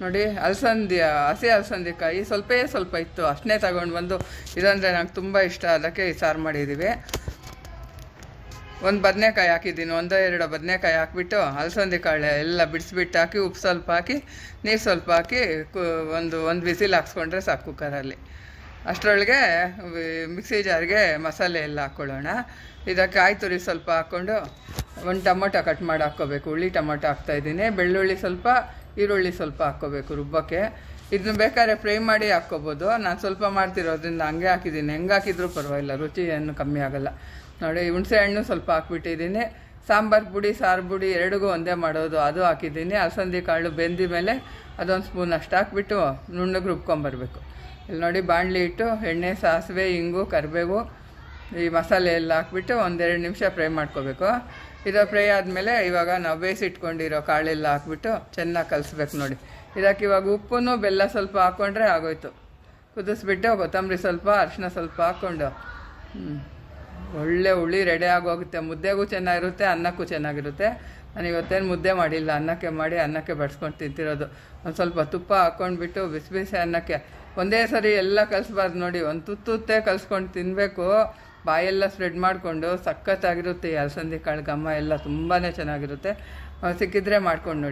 ನೋಡಿ ಅಲಸಂದಿ ಹಸಿ ಅಲಸಂದಿಕಾಯಿ ಸ್ವಲ್ಪೇ ಸ್ವಲ್ಪ ಇತ್ತು. ಅಷ್ಟನ್ನೇ ತಗೊಂಡು ಬಂದು ಇದಂದರೆ ನಂಗೆ ತುಂಬ ಇಷ್ಟ. ಅದಕ್ಕೆ ಈ ಸಾರು ಮಾಡಿದ್ದೀವಿ ಒಂದು ಬದನೆಕಾಯಿ ಹಾಕಿದ್ದೀನಿ. ಒಂದೋ ಎರಡೋ ಬದನೆಕಾಯಿ ಹಾಕ್ಬಿಟ್ಟು ಅಲಸಂದಿ ಕಾಳು ಎಲ್ಲ ಬಿಡಿಸ್ಬಿಟ್ಟು ಹಾಕಿ, ಉಪ್ಪು ಸ್ವಲ್ಪ ಹಾಕಿ, ನೀರು ಸ್ವಲ್ಪ ಹಾಕಿ ಒಂದು ಒಂದು ಬಿಸಿಲು ಹಾಕ್ಸ್ಕೊಂಡ್ರೆ ಸಾಕು ಕುಕ್ಕರಲ್ಲಿ. ಅಷ್ಟರೊಳಗೆ ಮಿಕ್ಸಿ ಜಾರಿಗೆ ಮಸಾಲೆ ಎಲ್ಲ ಹಾಕ್ಕೊಳ್ಳೋಣ ಇದಕ್ಕೆ ಕಾಯಿ ಸ್ವಲ್ಪ ಹಾಕ್ಕೊಂಡು ಒಂದು ಟೊಮೊಟೊ ಕಟ್ ಮಾಡಿ ಹಾಕ್ಕೋಬೇಕು. ಹುಳಿ ಟೊಮೊಟೊ ಹಾಕ್ತಾಯಿದ್ದೀನಿ ಬೆಳ್ಳುಳ್ಳಿ ಸ್ವಲ್ಪ, ಈರುಳ್ಳಿ ಸ್ವಲ್ಪ ಹಾಕ್ಕೋಬೇಕು ರುಬ್ಬಕ್ಕೆ. ಇದನ್ನ ಬೇಕಾದ್ರೆ ಫ್ರೈ ಮಾಡಿ ಹಾಕ್ಕೋಬೋದು. ನಾನು ಸ್ವಲ್ಪ ಮಾಡ್ತಿರೋದ್ರಿಂದ ಹಂಗೆ ಹಾಕಿದ್ದೀನಿ. ಹೆಂಗೆ ಹಾಕಿದ್ರೂ ಪರವಾಗಿಲ್ಲ. ರುಚಿ ಏನು ಕಮ್ಮಿ ಆಗಲ್ಲ. ನೋಡಿ, ಹುಣಸೆ ಹಣ್ಣು ಸ್ವಲ್ಪ ಹಾಕ್ಬಿಟ್ಟಿದ್ದೀನಿ. ಸಾಂಬಾರು ಪುಡಿ, ಸಾರು ಪುಡಿ ಎರಡಿಗೂ ಒಂದೇ ಮಾಡೋದು. ಅದು ಹಾಕಿದ್ದೀನಿ. ಅಲಸಂದಿ ಕಾಳು ಬೆಂದಿ ಮೇಲೆ ಅದೊಂದು ಸ್ಪೂನ್ ಅಷ್ಟು ಹಾಕ್ಬಿಟ್ಟು ನುಣ್ಣಗೆ ರುಬ್ಕೊಂಬರ್ಬೇಕು. ಇಲ್ಲಿ ನೋಡಿ ಬಾಣಲಿ ಇಟ್ಟು ಎಣ್ಣೆ, ಸಾಸಿವೆ, ಇಂಗು, ಕರಿಬೇವು ಈ ಮಸಾಲೆ ಎಲ್ಲ ಹಾಕ್ಬಿಟ್ಟು ಒಂದೆರಡು ನಿಮಿಷ ಫ್ರೈ ಮಾಡ್ಕೋಬೇಕು. ಇದು ಫ್ರೈ ಆದಮೇಲೆ ಇವಾಗ ನಾವು ಬೇಯಿಸಿಟ್ಕೊಂಡಿರೋ ಕಾಳೆಲ್ಲ ಹಾಕ್ಬಿಟ್ಟು ಚೆನ್ನಾಗಿ ಕಲಿಸ್ಬೇಕು ನೋಡಿ. ಇದಕ್ಕೆ ಇವಾಗ ಉಪ್ಪು ಬೆಲ್ಲ ಸ್ವಲ್ಪ ಹಾಕ್ಕೊಂಡ್ರೆ ಆಗೋಯ್ತು. ಕುದಿಸ್ಬಿಟ್ಟು ಕೊತ್ತಂಬರಿ ಸ್ವಲ್ಪ ಅರಿಶಿನ ಸ್ವಲ್ಪ ಹಾಕ್ಕೊಂಡು ಒಳ್ಳೆ ಹುಳಿ ರೆಡಿ ಆಗೋಗುತ್ತೆ. ಮುದ್ದೆಗೂ ಚೆನ್ನಾಗಿರುತ್ತೆ, ಅನ್ನಕ್ಕೂ ಚೆನ್ನಾಗಿರುತ್ತೆ. ನಾನು ಇವತ್ತೇನು ಮುದ್ದೆ ಮಾಡಿಲ್ಲ. ಅನ್ನಕ್ಕೆ ಮಾಡಿ ಅನ್ನಕ್ಕೆ ಬಡ್ಸ್ಕೊಂಡು ತಿಂತಿರೋದು. ಒಂದು ಸ್ವಲ್ಪ ತುಪ್ಪ ಹಾಕ್ಕೊಂಡ್ಬಿಟ್ಟು ಬಿಸಿ ಬಿಸಿ ಅನ್ನಕ್ಕೆ. ಒಂದೇ ಸರಿ ಎಲ್ಲ ಕಲಿಸ್ಬಾರ್ದು ನೋಡಿ. ಒಂದು ತುತ್ತುತ್ತೇ ಕಲಿಸ್ಕೊಂಡು ತಿನ್ನಬೇಕು ಬಾಯೆಲ್ಲ ಸ್ಪ್ರೆಡ್ ಮಾಡಿಕೊಂಡು ಸಖತ್ತಾಗಿರುತ್ತೆ ಈ ಅಲಸಂದಿ ಕಾಳು ಘಮ ಎಲ್ಲ ತುಂಬಾ ಚೆನ್ನಾಗಿರುತ್ತೆ. ಸಿಕ್ಕಿದ್ರೆ ಮಾಡ್ಕೊಂಡು